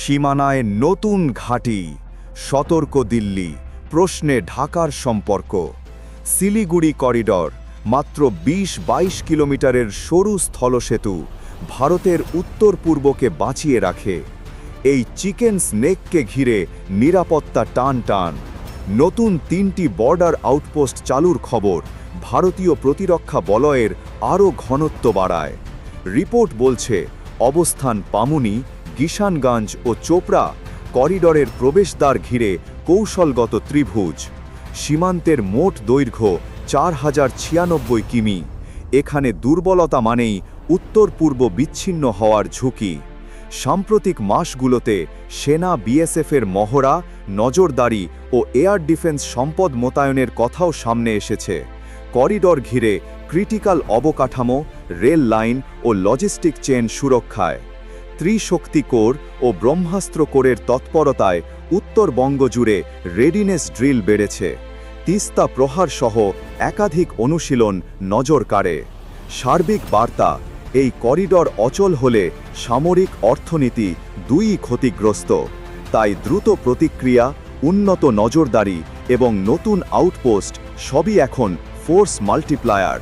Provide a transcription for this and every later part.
সীমানায় নতুন ঘাঁটি, সতর্ক দিল্লি, প্রশ্নে ঢাকার সম্পর্ক। শিলিগুড়ি করিডর, মাত্র ২০ ২২ কিলোমিটারের সরু স্থলসেতু ভারতের উত্তর পূর্বকে বাঁচিয়ে রাখে। এই চিকেন স্নেককে ঘিরে নিরাপত্তা টান টান নতুন তিনটি বর্ডার আউটপোস্ট চালুর খবর ভারতীয় প্রতিরক্ষা বলয়ের আরও ঘনত্ব বাড়ায়। রিপোর্ট বলছে, অবস্থান পামুনি কিষানগঞ্জ ও চোপড়া করিডরের প্রবেশদ্বার ঘিরে কৌশলগত ত্রিভুজ। সীমান্তের মোট দৈর্ঘ্য চার হাজার ছিয়ানব্বই কিমি। এখানে দুর্বলতা মানেই উত্তর পূর্ব বিচ্ছিন্ন হওয়ার ঝুঁকি। সাম্প্রতিক মাসগুলোতে সেনা বিএসএফের মহড়া, নজরদারি ও এয়ার ডিফেন্স সম্পদ মোতায়েনের কথাও সামনে এসেছে। করিডর ঘিরে ক্রিটিক্যাল অবকাঠামো, রেল লাইন ও লজিস্টিক চেন সুরক্ষায়। ত্রিশক্তি কোর ও ব্রহ্মাস্ত্র কোরের তৎপরতায় উত্তরবঙ্গ জুড়ে রেডিনেস ড্রিল বেড়েছে। তিস্তা প্রহার সহ একাধিক অনুশীলন নজর কাড়ে। সার্বিক বার্তা, এই করিডর অচল হলে সামরিক অর্থনীতি দুই ক্ষতিগ্রস্ত। তাই দ্রুত প্রতিক্রিয়া, উন্নত নজরদারি এবং নতুন আউটপোস্ট সবই এখন ফোর্স মাল্টিপ্লায়ার।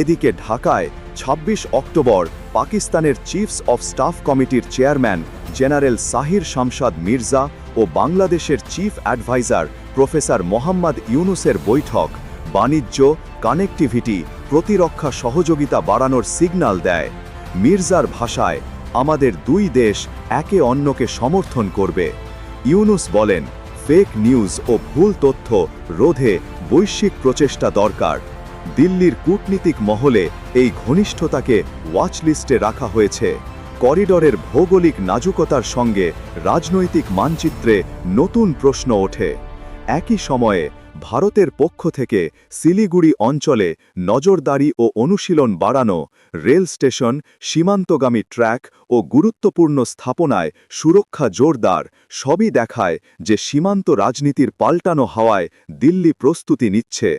এদিকে ঢাকায় ২৬ অক্টোবর পাকিস্তানের চিফস অফ স্টাফ কমিটির চেয়ারম্যান জেনারেল সাহির শামশাদ মির্জা ও বাংলাদেশের চিফ অ্যাডভাইজার প্রফেসর মোহাম্মদ ইউনুসের বৈঠক। বাণিজ্য কানেক্টিভিটি প্রতিরক্ষা সহযোগিতা বাড়ানোর সিগন্যাল দেয়। মির্জার ভাষায়, আমাদের দুই দেশ একে অন্যকে সমর্থন করবে। ইউনুস বলেন, ফেক নিউজ ও ভুল তথ্য রোধে বৈশ্বিক প্রচেষ্টা দরকার। দিল্লির কূটনীতিক মহলে এই ঘনিষ্ঠতাকে ওয়াচলিস্টে রাখা হয়েছে। করিডরের ভৌগোলিক নাজুকতার সঙ্গে রাজনৈতিক মানচিত্রে নতুন প্রশ্ন ওঠে। একই সময়ে ভারতের পক্ষ থেকে শিলিগুড়ি অঞ্চলে নজরদারি ও অনুশীলন বাড়ানো, রেল স্টেশন, সীমান্তগামী ট্র্যাক ও গুরুত্বপূর্ণ স্থাপনায় সুরক্ষা জোরদার, সবই দেখায় যে সীমান্ত রাজনীতির পাল্টানো হাওয়ায় দিল্লি প্রস্তুতি নিচ্ছে।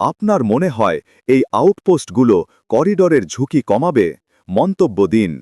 আপনার মনে হয় এই আউটপোস্টগুলো করিডরের ঝুঁকি কমাবে? মন্তব্য দিন।